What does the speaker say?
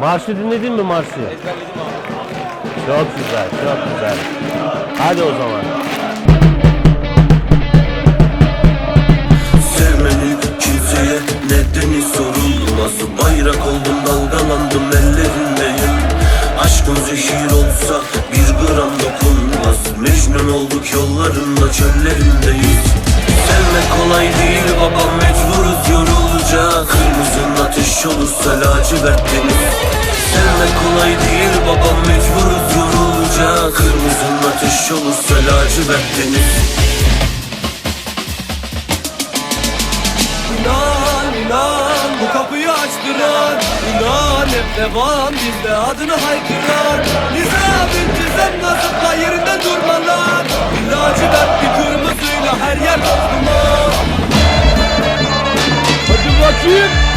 Marşı dinledin mi marşı? Çok güzel, çok güzel. Hadi o zaman. Sevmenin kimseye nedeni sorulmaz Bayrak oldum dalgalandım ellerindeyim Aşkın zehir olsa bir gram dokunmaz Mecnun olduk yollarında çöllerindeyiz Ateş olursa lacivert deniz. Sevmek kolay değil babam mecburuz yorulacak Kırmızın ateş olursa lacivert deniz. İnan inan bu kapıyı açtıran. İnan hep devam bizde adını haykıran. Nizam intizam nasıpla yerinde durmalar. İlacı dert bir kırmızıyla her yer bozduman Hadi bakayım.